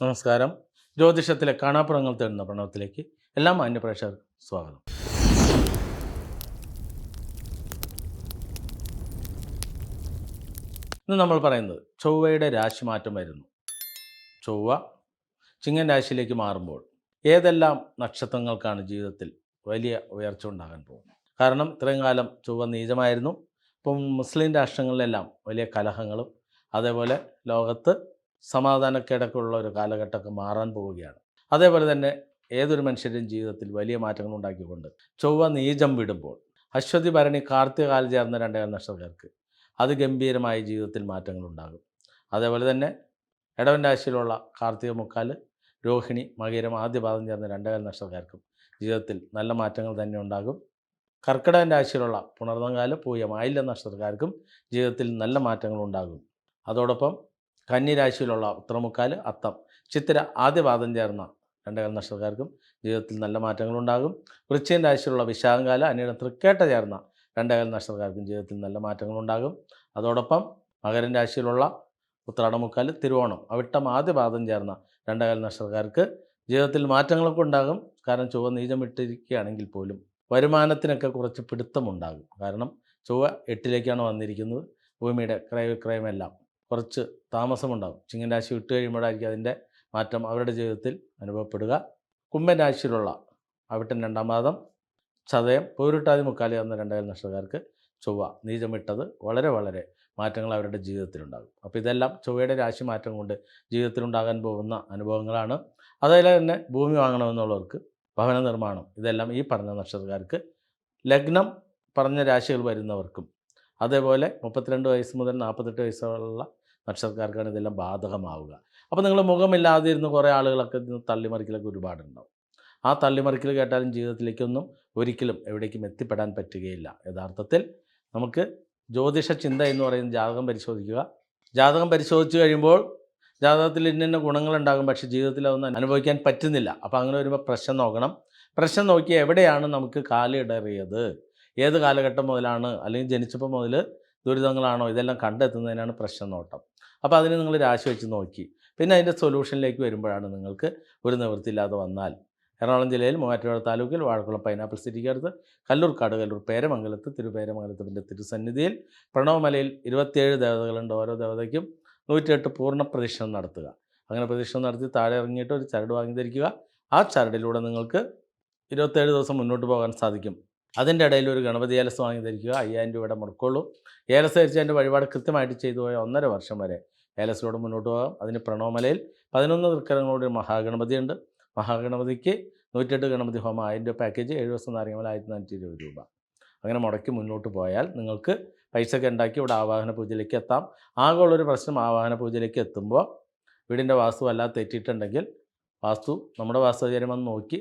നമസ്കാരം. ജ്യോതിഷത്തിലെ കാണാപ്പുറങ്ങൾ തേടുന്ന പ്രണവത്തിലേക്ക് എല്ലാ മാന്യപ്രേക്ഷകർക്കും സ്വാഗതം. ഇന്ന് നമ്മൾ പറയുന്നത് ചൊവ്വയുടെ രാശിമാറ്റം വരുന്നു. ചൊവ്വ ചിങ്ങൻ രാശിയിലേക്ക് മാറുമ്പോൾ ഏതെല്ലാം നക്ഷത്രങ്ങൾക്കാണ് ജീവിതത്തിൽ വലിയ ഉയർച്ച ഉണ്ടാകാൻ പോകുന്നത്? കാരണം ഇത്രയും കാലം ചൊവ്വ നീചമായിരുന്നു. ഇപ്പം മുസ്ലിം രാഷ്ട്രങ്ങളിലെല്ലാം വലിയ കലഹങ്ങളും അതേപോലെ ലോകത്ത് സമാധാനക്കേടൊക്കെയുള്ള ഒരു കാലഘട്ടമൊക്കെ മാറാൻ പോവുകയാണ്. അതേപോലെ തന്നെ ഏതൊരു മനുഷ്യരുടെയും ജീവിതത്തിൽ വലിയ മാറ്റങ്ങൾ ഉണ്ടാക്കിക്കൊണ്ട് ചൊവ്വ നീജം വിടുമ്പോൾ അശ്വതി ഭരണി കാർത്തികാൽ ചേർന്ന രണ്ടേകാൽ നക്ഷത്രക്കാർക്ക് അതിഗംഭീരമായ ജീവിതത്തിൽ മാറ്റങ്ങൾ ഉണ്ടാകും. അതേപോലെ തന്നെ ഇടവൻ രാശിയിലുള്ള കാർത്തിക മുക്കാൽ രോഹിണി മകരം ആദ്യപാദം ചേർന്ന രണ്ടേകാൽ നക്ഷത്രക്കാർക്കും ജീവിതത്തിൽ നല്ല മാറ്റങ്ങൾ തന്നെ ഉണ്ടാകും. കർക്കിടകൻ രാശിയിലുള്ള പുണർന്നങ്കാൽ പൂയം ആയില്ല നക്ഷത്രക്കാർക്കും ജീവിതത്തിൽ നല്ല മാറ്റങ്ങൾ ഉണ്ടാകും. അതോടൊപ്പം കന്നി രാശിയിലുള്ള ഉത്തരമുക്കാൽ അത്തം. ചിത്തിര ആദ്യപാദം ചേർന്ന രണ്ടേകാൽ നക്ഷത്രക്കാർക്കും ജീവിതത്തിൽ നല്ല മാറ്റങ്ങളുണ്ടാകും. വൃശ്ചികൻ രാശിയിലുള്ള വിശാഖകാല അനിയുടെ തൃക്കേട്ട ചേർന്ന രണ്ടേകാൽ നക്ഷത്രക്കാർക്കും ജീവിതത്തിൽ നല്ല മാറ്റങ്ങളുണ്ടാകും. അതോടൊപ്പം മകരൻ രാശിയിലുള്ള ഉത്രാടമുക്കാൽ തിരുവോണം അവിട്ടം ആദ്യപാദം ചേർന്ന രണ്ടേകാൽ നക്ഷത്രക്കാർക്ക് ജീവിതത്തിൽ മാറ്റങ്ങളൊക്കെ ഉണ്ടാകും. കാരണം ചൊവ്വ നീചം വിട്ടിരിക്കുകയാണെങ്കിൽ പോലും വരുമാനത്തിനൊക്കെ കുറച്ച് പിടുത്തമുണ്ടാകും. കാരണം ചൊവ്വ എട്ടിലേക്കാണ് വന്നിരിക്കുന്നത്. ഭൂമിയുടെ ക്രയവിക്രയമെല്ലാം കുറച്ച് താമസമുണ്ടാകും. ചിങ്ങൻ രാശി വിട്ട് കഴിയുമ്പോഴായിരിക്കും അതിന്റെ മാറ്റം അവരുടെ ജീവിതത്തിൽ അനുഭവപ്പെടുക. കുംഭൻ രാശിയിലുള്ള അവിട്ടൻ രണ്ടാം പാദം ചതയം പോരുട്ടാതി മുക്കാലി എന്ന രണ്ടായിരം നക്ഷത്രക്കാർക്ക് ചൊവ്വ നീചമിട്ടത് വളരെ വളരെ മാറ്റങ്ങൾ അവരുടെ ജീവിതത്തിലുണ്ടാകും. അപ്പോൾ ഇതെല്ലാം ചൊവ്വയുടെ രാശി മാറ്റം കൊണ്ട് ജീവിതത്തിലുണ്ടാകാൻ പോകുന്ന അനുഭവങ്ങളാണ്. അതേപോലെ തന്നെ ഭൂമി വാങ്ങണമെന്നുള്ളവർക്ക് ഭവന നിർമ്മാണം ഇതെല്ലാം ഈ പറഞ്ഞ നക്ഷത്രക്കാർക്ക് ലഗ്നം പറഞ്ഞ രാശികൾ വരുന്നവർക്കും അതേപോലെ മുപ്പത്തിരണ്ട് വയസ്സ് മുതൽ നാൽപ്പത്തെട്ട് വയസ്സുള്ള നക്ഷത്രക്കാർക്കാണ് ഇതെല്ലാം ബാധകമാവുക. അപ്പോൾ നിങ്ങൾ മുഖമില്ലാതെ ഇരുന്ന് കുറേ ആളുകളൊക്കെ തള്ളിമറിക്കലൊക്കെ ഒരുപാടുണ്ടാവും. ആ തള്ളിമറിക്കൽ കേട്ടാലും ജീവിതത്തിലേക്കൊന്നും ഒരിക്കലും എവിടേക്കും എത്തിപ്പെടാൻ പറ്റുകയില്ല. യഥാർത്ഥത്തിൽ നമുക്ക് ജ്യോതിഷ ചിന്ത എന്ന് പറയുന്ന ജാതകം പരിശോധിക്കുക. ജാതകം പരിശോധിച്ച് കഴിയുമ്പോൾ ജാതകത്തിൽ ഇന്ന ഗുണങ്ങളുണ്ടാകും പക്ഷേ ജീവിതത്തിൽ അതൊന്നും അനുഭവിക്കാൻ പറ്റുന്നില്ല. അപ്പോൾ അങ്ങനെ വരുമ്പോൾ പ്രശ്നം നോക്കണം. പ്രശ്നം നോക്കി എവിടെയാണ് നമുക്ക് കാലിടറിയത്? ഏത് കാലഘട്ടം മുതലാണ് അല്ലെങ്കിൽ ജനിച്ചപ്പോൾ മുതൽ ദുരിതങ്ങളാണോ ഇതെല്ലാം കണ്ടെത്തുന്നതിനാണ് പ്രശ്നം നോട്ടം അപ്പോൾ അതിന് നിങ്ങൾ രാശി വെച്ച് നോക്കി. പിന്നെ അതിന്റെ സൊല്യൂഷനിലേക്ക് വരുമ്പോഴാണ് നിങ്ങൾക്ക് ഒരു നിവൃത്തിയില്ലാതെ വന്നാൽ. എറണാകുളം ജില്ലയിൽ മൂവാറ്റുപുഴ താലൂക്കിൽ വാഴക്കുളം പൈനാപ്പിൾ സിറ്റിക്കടുത്ത് കല്ലൂർക്കാട് കല്ലൂർ പേരമംഗലത്ത് തിരുപേരമംഗലത്തിന്റെ തിരുസന്നിധിയിൽ പ്രണവമലയിൽ ഇരുപത്തിയേഴ് ദേവതകളുണ്ട് ഓരോ ദേവതയ്ക്കും നൂറ്റിയെട്ട് പൂർണ പ്രദക്ഷിണം നടത്തുക. അങ്ങനെ പ്രദക്ഷിണം നടത്തി താഴെ ഇറങ്ങിയിട്ട് ഒരു ചരട് വാങ്ങി ധരിക്കുക. ആ ചരടിലൂടെ നിങ്ങൾക്ക് ഇരുപത്തേഴ് ദിവസം മുന്നോട്ട് പോകാൻ സാധിക്കും. അതിന്റെ ഇടയിൽ ഒരു ഗണപതി ഏലസ് വാങ്ങി ധരിക്കുക അയ്യായിരം രൂപയുടെ മുടക്കുള്ളൂ. ഏലസ് ധരിച്ച് അതിന്റെ വഴിപാട് കൃത്യമായിട്ട് ചെയ്തു പോയ ഒന്നര വർഷം വരെ ഏലസിലൂടെ മുന്നോട്ട് പോകാം. അതിന് പ്രണോമലയിൽ പതിനൊന്ന് തൃക്കരങ്ങളോട് മഹാഗണപതിയുണ്ട്. മഹാഗണപതിക്ക് നൂറ്റെട്ട് ഗണപതി ഹോമം ആയിരം രൂപ പാക്കേജ് ഏഴ് ദിവസം നാരങ്ങമല ആയിരത്തി നാനൂറ്റി ഇരുപത് രൂപ. അങ്ങനെ മുടക്കി മുന്നോട്ട് പോയാൽ നിങ്ങൾക്ക് പൈസ ഒക്കെ ഉണ്ടാക്കി ഇവിടെ ആവാഹന പൂജയിലേക്ക് എത്താം. ആകെയുള്ളൊരു പ്രശ്നം ആവാഹന പൂജയിലേക്ക് എത്തുമ്പോൾ വീടിന്റെ വാസ്തു അല്ലാതെ തെറ്റിയിട്ടുണ്ടെങ്കിൽ വാസ്തു നമ്മുടെ വാസ്തുചര്യം വന്ന് നോക്കി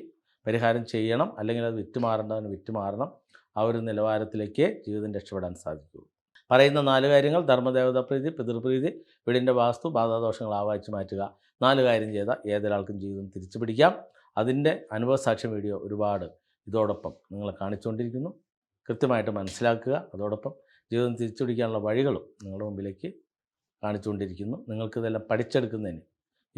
പരിഹാരം ചെയ്യണം അല്ലെങ്കിൽ അത് വിറ്റുമാറേണ്ടവന് വിറ്റുമാറണം. ആ ഒരു നിലവാരത്തിലേക്ക് ജീവിതം രക്ഷപ്പെടാൻ സാധിക്കുകയുള്ളൂ പറയുന്ന നാല് കാര്യങ്ങൾ ധർമ്മദേവതാ പ്രീതി പിതൃപ്രീതി വീടിന്റെ വാസ്തു ബാധാദോഷങ്ങൾ ആവായിച്ച് മാറ്റുക. നാല് കാര്യം ചെയ്താൽ ഏതൊരാൾക്കും ജീവിതം തിരിച്ചു പിടിക്കാം. അതിന്റെ അനുഭവസാക്ഷ്യം വീഡിയോ ഒരുപാട്. ഇതോടൊപ്പം നിങ്ങളെ കാണിച്ചുകൊണ്ടിരിക്കുന്നു. കൃത്യമായിട്ട് മനസ്സിലാക്കുക. അതോടൊപ്പം ജീവിതം തിരിച്ചു പിടിക്കാനുള്ള വഴികളും നിങ്ങളുടെ മുമ്പിലേക്ക് കാണിച്ചുകൊണ്ടിരിക്കുന്നു. നിങ്ങൾക്കിതെല്ലാം പഠിച്ചെടുക്കുന്നതിന്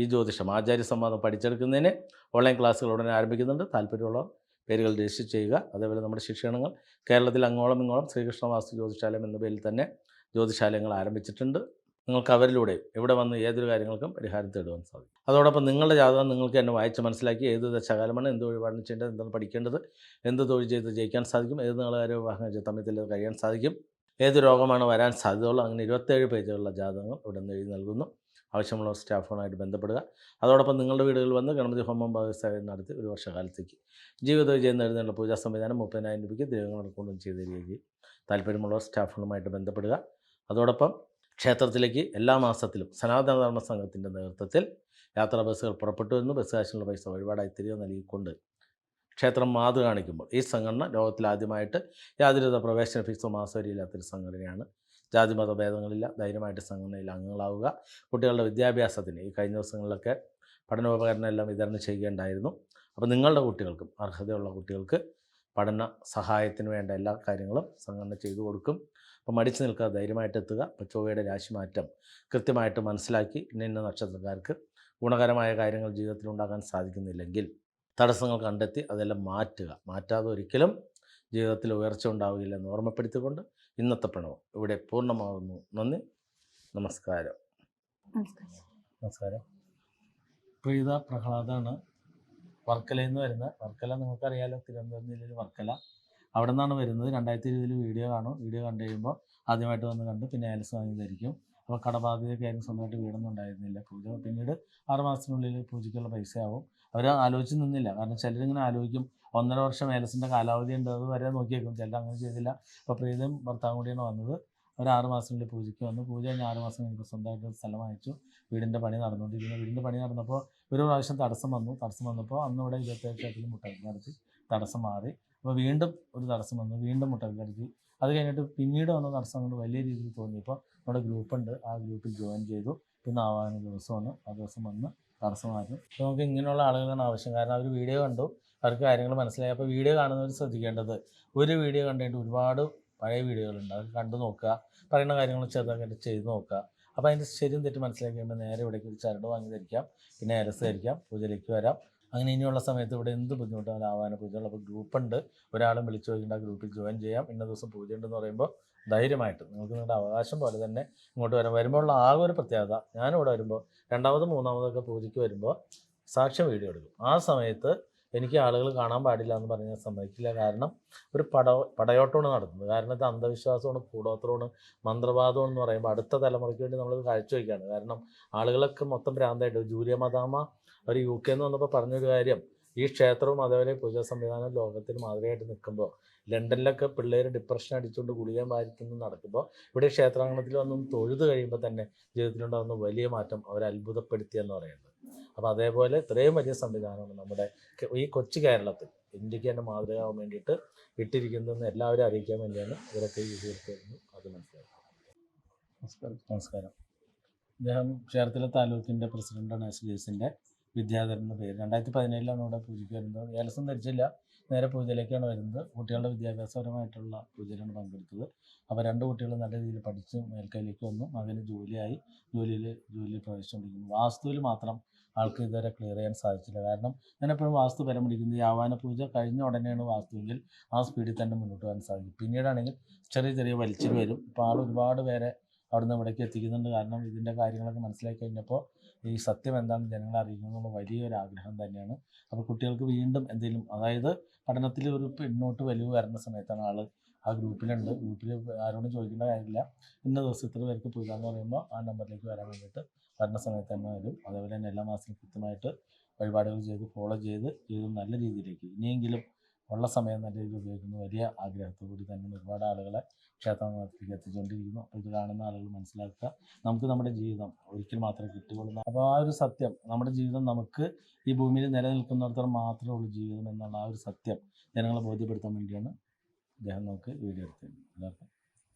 ഈ ജ്യോതിഷം ആചാര്യ സംവാദം പഠിച്ചെടുക്കുന്നതിന് ഓൺലൈൻ ക്ലാസ്സുകൾ ഉടനെ ആരംഭിക്കുന്നുണ്ട്. താല്പര്യമുള്ളവർ പേരുകൾ രജിസ്റ്റർ ചെയ്യുക. അതേപോലെ നമ്മുടെ ശിക്ഷണങ്ങൾ കേരളത്തിൽ അങ്ങോളം ഇങ്ങോളം ശ്രീകൃഷ്ണ വാസ്തു ജ്യോതിശാലയം എന്ന പേരിൽ തന്നെ ജ്യോതിശാലയങ്ങൾ ആരംഭിച്ചിട്ടുണ്ട്. നിങ്ങൾക്ക് അവരിലൂടെ ഇവിടെ വന്ന് ഏതൊരു കാര്യങ്ങൾക്കും പരിഹാരം തേടുവാൻ സാധിക്കും. അതോടൊപ്പം നിങ്ങളുടെ ജാതകം നിങ്ങൾക്ക് തന്നെ വായിച്ച് മനസ്സിലാക്കി ഏത് ദശകാലമാണ് എന്ത് വഴിപാടിന് ചെയ്യേണ്ടത് എന്താണ് പഠിക്കേണ്ടത് എന്ത് തൊഴിൽ ചെയ്ത് ജയിക്കാൻ സാധിക്കും ഏത് നിങ്ങളെ വിവാഹം ചെയ്ത് തമ്മിൽ കഴിയാൻ സാധിക്കും. ഏത് രോഗമാണ് വരാൻ സാധ്യതയുള്ളത് അങ്ങനെ ഇരുപത്തേഴ് പേജുകളുള്ള ജാതകങ്ങൾ ഇവിടെ നിന്ന് എഴുതി നൽകുന്നു. ആവശ്യമുള്ള സ്റ്റാഫുകളുമായിട്ട് ബന്ധപ്പെടുക. അതോടൊപ്പം നിങ്ങളുടെ വീടുകളിൽ വന്ന് ഗണപതി ഹോമം ഭാഗസ്ഥാപനം നടത്തി ഒരു വർഷകാലത്തേക്ക് ജീവിത വിജയം നേടുന്നതിനുള്ള പൂജാ സംവിധാനം മുപ്പതിനായിരം രൂപയ്ക്ക് ദൈവങ്ങൾ കൊണ്ടും ചെയ്ത് തരികയും താല്പര്യമുള്ളവർ സ്റ്റാഫുകളുമായിട്ട് ബന്ധപ്പെടുക. അതോടൊപ്പം ക്ഷേത്രത്തിലേക്ക് എല്ലാ മാസത്തിലും സനാതനധർമ്മ സംഘത്തിന്റെ നേതൃത്വത്തിൽ യാത്രാ ബസ്സുകൾ പുറപ്പെട്ടു എന്ന് ബസ് കാശിനുള്ള പൈസ വഴിപാടായി തിരികെ നൽകിക്കൊണ്ട് ക്ഷേത്രം മാതൃ കാണിക്കുമ്പോൾ. ഈ സംഘടന ലോകത്തിലാദ്യമായിട്ട് യാതൊരുവിധ പ്രവേശന ഫീസോ മാസവരിയില്ലാത്തൊരു സംഘടനയാണ്. ജാതിമത ഭേദങ്ങളില്ല. ധൈര്യമായിട്ട് സംഘടനയിൽ അംഗങ്ങളാവുക. കുട്ടികളുടെ വിദ്യാഭ്യാസത്തിന് ഈ കഴിഞ്ഞ ദിവസങ്ങളിലൊക്കെ പഠനോപകരണം എല്ലാം വിതരണം ചെയ്യുകയുണ്ടായിരുന്നു. അപ്പോൾ നിങ്ങളുടെ കുട്ടികൾക്കും അർഹതയുള്ള കുട്ടികൾക്ക് പഠന സഹായത്തിന് വേണ്ട എല്ലാ കാര്യങ്ങളും സംഘടന ചെയ്തു കൊടുക്കും. അപ്പോൾ മടിച്ചു നിൽക്കാതെ ധൈര്യമായിട്ട് എത്തുക. അപ്പോൾ ചൊവ്വയുടെ രാശിമാറ്റം കൃത്യമായിട്ട് മനസ്സിലാക്കി ഇന്ന നക്ഷത്രക്കാർക്ക് ഗുണകരമായ കാര്യങ്ങൾ ജീവിതത്തിൽ ഉണ്ടാക്കാൻ സാധിക്കുന്നില്ലെങ്കിൽ തടസ്സങ്ങൾ കണ്ടെത്തി അതെല്ലാം മാറ്റുക. മാറ്റാതെ ഒരിക്കലും ജീവിതത്തിൽ ഉയർച്ച ഉണ്ടാവുകയില്ല എന്ന് ഓർമ്മപ്പെടുത്തിക്കൊണ്ട് ഇന്നത്തെ പ്രണവം ഇവിടെ പൂർണമാകുന്നു നന്ദി. നമസ്കാരം. നമസ്കാരം. പ്രീത പ്രഹ്ലാദാണ് വർക്കലയിൽ നിന്ന് വരുന്നത്. വർക്കല നിങ്ങൾക്കറിയാലോ തിരുവനന്തപുരം ജില്ലയിൽ വർക്കല. അവിടെ നിന്നാണ് വരുന്നത്. രണ്ടായിരത്തി ഇരുപതിൽ വീഡിയോ കാണും. വീഡിയോ കണ്ടു കഴിയുമ്പോൾ ആദ്യമായിട്ട് വന്ന് കണ്ട് പിന്നെ ആലസ് വാങ്ങിയതായിരിക്കും. അപ്പോൾ കടബാധ്യതയൊക്കെ ആയിരുന്നു സ്വന്തമായിട്ട് വീടൊന്നും ഉണ്ടായിരുന്നില്ല. പൂജ പിന്നീട് ആറ് മാസത്തിനുള്ളിൽ പൂജയ്ക്കുള്ള പൈസ ആവും അവർ ആലോചിച്ച് നിന്നില്ല. കാരണം ചിലരിങ്ങനെ ആലോചിക്കും ഒന്നര വർഷം ഏലസിന്റെ കാലാവധി ഉണ്ട് അത് വരെ നോക്കിയേക്കും. ചിലർ അങ്ങനെ ചെയ്തില്ല. അപ്പോൾ പ്രീതം ഭർത്താവ് കൂടിയാണ് വന്നത്. ഒരു ആറ് മാസത്തിനുള്ളിൽ പൂജയ്ക്ക് വന്നു. പൂജ കഴിഞ്ഞ് ആറ് മാസം കഴിഞ്ഞപ്പോൾ സ്വന്തമായിട്ട് സ്ഥലം വാങ്ങിച്ചു. വീടിന്റെ പണി നടന്നുകൊണ്ടിരിക്കുന്നു വീടിന്റെ പണി നടന്നപ്പോൾ ഒരു പ്രാവശ്യം തടസ്സം വന്നു. തടസ്സം വന്നപ്പോൾ അന്ന് ഇവിടെ ഇരുപത്തേഴ് ഷട്ടിൽ മുട്ടക്കി നടത്തി തടസ്സം മാറി. അപ്പോൾ വീണ്ടും ഒരു തടസ്സം വന്നു. വീണ്ടും മുട്ടക്കി നടത്തി അത് കഴിഞ്ഞിട്ട് പിന്നീട് വന്ന തടസ്സം കൊണ്ട് വലിയ രീതിയിൽ തോന്നിയപ്പോൾ നമ്മുടെ ഗ്രൂപ്പുണ്ട്. ആ ഗ്രൂപ്പിൽ ജോയിൻ ചെയ്തു. പിന്നെ ആവാന ദിവസമാണ്. ആ ദിവസം വന്ന് തടസ്സം മാറ്റി അപ്പോൾ നമുക്ക് ഇങ്ങനെയുള്ള ആളുകളാണ് ആവശ്യം. കാരണം അവർ വീഡിയോ കണ്ടു. അവർക്ക് കാര്യങ്ങൾ മനസ്സിലായി. അപ്പോൾ വീഡിയോ കാണുന്നവർ ശ്രദ്ധിക്കേണ്ടത് ഒരു വീഡിയോ കണ്ടിട്ട് ഒരുപാട് പഴയ വീഡിയോകളുണ്ട് അത് കണ്ടു നോക്കുക. പറയുന്ന കാര്യങ്ങൾ ചെറുതായിട്ട് ചെയ്ത് നോക്കുക. അപ്പോൾ അതിന്റെ ശരിയും തെറ്റും മനസ്സിലാക്കി കഴിയുമ്പോൾ നേരെ ഇവിടേക്ക് ഒരു ചരട് വാങ്ങി ധരിക്കാം. പിന്നെ അരസ് ധരിക്കാം. പൂജയിലേക്ക് വരാം. അങ്ങനെ ഇനിയുള്ള സമയത്ത് ഇവിടെ എന്ത് ബുദ്ധിമുട്ടാണ് ആവാന പൂജകൾ അപ്പോൾ ഗ്രൂപ്പുണ്ട് ഒരാളും വിളിച്ചു ചോദിക്കേണ്ട. ഗ്രൂപ്പിൽ ജോയിൻ ചെയ്യാം. ഇന്ന ദിവസം പൂജയുണ്ടെന്ന് പറയുമ്പോൾ ധൈര്യമായിട്ട് നിങ്ങൾക്ക് നിങ്ങളുടെ അവകാശം പോലെ തന്നെ ഇങ്ങോട്ട് വരാം. വരുമ്പോൾ ഉള്ള ആകെ ഒരു പ്രത്യേകത ഞാനിവിടെ വരുമ്പോൾ രണ്ടാമത് മൂന്നാമതൊക്കെ പൂജയ്ക്ക് വരുമ്പോൾ സാക്ഷ്യം വീഡിയോ എടുക്കും. ആ സമയത്ത് എനിക്ക് ആളുകൾ കാണാൻ പാടില്ല എന്ന് പറഞ്ഞാൽ സമ്മതിക്കില്ല. കാരണം ഒരു പട പടയോട്ടമാണ് നടത്തുന്നത്. കാരണം ഇത് അന്ധവിശ്വാസമാണ് കൂടോത്രമാണ് മന്ത്രവാദമാണ് എന്ന് പറയുമ്പോൾ അടുത്ത തലമുറയ്ക്ക് വേണ്ടി നമ്മൾ കാഴ്ചവെക്കുകയാണ്. കാരണം ആളുകളൊക്കെ മൊത്തം ഭ്രാന്തായിട്ട്. ജൂലിയ മദാമ ഒരു യു കെ എന്ന് വന്നപ്പോൾ പറഞ്ഞൊരു കാര്യം ഈ ക്ഷേത്രവും അതേപോലെ പൂജാ സംവിധാനം ലോകത്തിന് മാതൃകയായിട്ട് നിൽക്കുമ്പോൾ ലണ്ടനിലൊക്കെ പിള്ളേർ ഡിപ്രഷൻ അടിച്ചുകൊണ്ട് ഗുളിക മാരിക്കുന്നു നടക്കുമ്പോൾ ഇവിടെ ക്ഷേത്രാങ്കണത്തിൽ വന്നും തൊഴുത് കഴിയുമ്പോൾ തന്നെ ജീവിതത്തിലുണ്ടാകുന്ന വലിയ മാറ്റം അവരെ അത്ഭുതപ്പെടുത്തി എന്ന് പറയുന്നത്. അപ്പോൾ അതേപോലെ ഇത്രയും വലിയ സംവിധാനമാണ് നമ്മുടെ ഈ കൊച്ചു കേരളത്തിൽ ഇന്ത്യയ്ക്ക് തന്നെ മാതൃകയാവാൻ വേണ്ടിയിട്ട് ഇട്ടിരിക്കുന്നതെന്ന് എല്ലാവരും അറിയിക്കാൻ വേണ്ടിയാണ് ഇവരൊക്കെ ഈ തീർത്തുന്നു അത് മനസ്സിലാക്കുക നമസ്കാരം. നമസ്കാരം. അദ്ദേഹം ചേർത്തല താലൂക്കിന്റെ പ്രസിഡന്റാണ് എസ് ഡി എന്ന പേര്. രണ്ടായിരത്തി പതിനേഴിലാണ് ഇവിടെ പൂജയ്ക്ക് വരുന്നത്. ഏലസം ധരിച്ചില്ല. നേരെ പൂജയിലേക്കാണ് വരുന്നത്. കുട്ടികളുടെ വിദ്യാഭ്യാസപരമായിട്ടുള്ള പൂജയിലാണ് പങ്കെടുത്തത്. അപ്പോൾ രണ്ട് കുട്ടികൾ നല്ല രീതിയിൽ പഠിച്ച് മേൽക്കൈയിലേക്ക് വന്നു. മകന് ജോലിയായി. ജോലിയിൽ ജോലിയിൽ പ്രവേശിച്ചുകൊണ്ടിരിക്കുന്നു. വാസ്തുവിൽ മാത്രം ആൾക്ക് ഇതുവരെ ക്ലിയർ ചെയ്യാൻ സാധിച്ചില്ല. കാരണം ഞാൻ എപ്പോഴും വാസ്തു പരം പിടിക്കുന്നത് ഈ ആവാന പൂജ കഴിഞ്ഞ ഉടനെയാണ് വാസ്തുവിൽ ആ സ്പീഡിൽ തന്നെ മുന്നോട്ട് പോകാൻ സാധിക്കും പിന്നീടാണെങ്കിൽ ചെറിയ ചെറിയ വലിച്ചിൽ വരും. ഇപ്പോൾ ആൾ ഒരുപാട് പേരെ അവിടുന്ന് ഇവിടേക്ക് എത്തിക്കുന്നുണ്ട്. കാരണം ഇതിന്റെ കാര്യങ്ങളൊക്കെ മനസ്സിലാക്കി കഴിഞ്ഞപ്പോൾ ഈ സത്യം എന്താണെന്ന് ജനങ്ങളെ അറിയിക്കണമെന്നുള്ള വലിയൊരു ആഗ്രഹം തന്നെയാണ്. അപ്പോൾ കുട്ടികൾക്ക് വീണ്ടും എന്തെങ്കിലും അതായത് പഠനത്തിൽ ഒരു പിന്നോട്ട് വലിവ് വരുന്ന സമയത്താണ് ആൾ ആ ഗ്രൂപ്പിലുണ്ട്. ഗ്രൂപ്പിൽ ആരോടും ചോദിക്കേണ്ട കാര്യമില്ല. ഇന്ന ദിവസം ഇത്ര പേർക്ക് പൂജ എന്ന് പറയുമ്പോൾ ആ നമ്പറിലേക്ക് വരാൻ വേണ്ടിയിട്ട് വരുന്ന സമയത്ത് തന്നെ വരും. അതേപോലെ തന്നെ എല്ലാ മാസവും കൃത്യമായിട്ട് വഴിപാടുകൾ ചെയ്ത് ഫോളോ ചെയ്ത് ജീവിതം നല്ല രീതിയിലേക്ക് ഇനിയെങ്കിലും ഉള്ള സമയം നല്ല രീതിയിൽ ഉപയോഗിക്കുന്ന വലിയ ആഗ്രഹത്തോടു കൂടി തന്നെ ഒരുപാട് ആളുകളെ ക്ഷേത്രത്തിലേക്ക് എത്തിച്ചുകൊണ്ടിരിക്കുന്നു ഇത് കാണുന്ന ആളുകൾ മനസ്സിലാക്കുക. നമുക്ക് നമ്മുടെ ജീവിതം ഒരിക്കൽ മാത്രമേ കിട്ടുകയുള്ളൂ. അപ്പോൾ ആ ഒരു സത്യം നമ്മുടെ ജീവിതം നമുക്ക് ഈ ഭൂമിയിൽ നിലനിൽക്കുന്നിടത്തോളം മാത്രമേ ഉള്ളൂ ജീവിതം എന്നുള്ള ആ ഒരു സത്യം ജനങ്ങളെ ബോധ്യപ്പെടുത്താൻ വേണ്ടിയാണ് അദ്ദേഹം നമുക്ക് വീഡിയോ എടുത്തത്. എല്ലാവർക്കും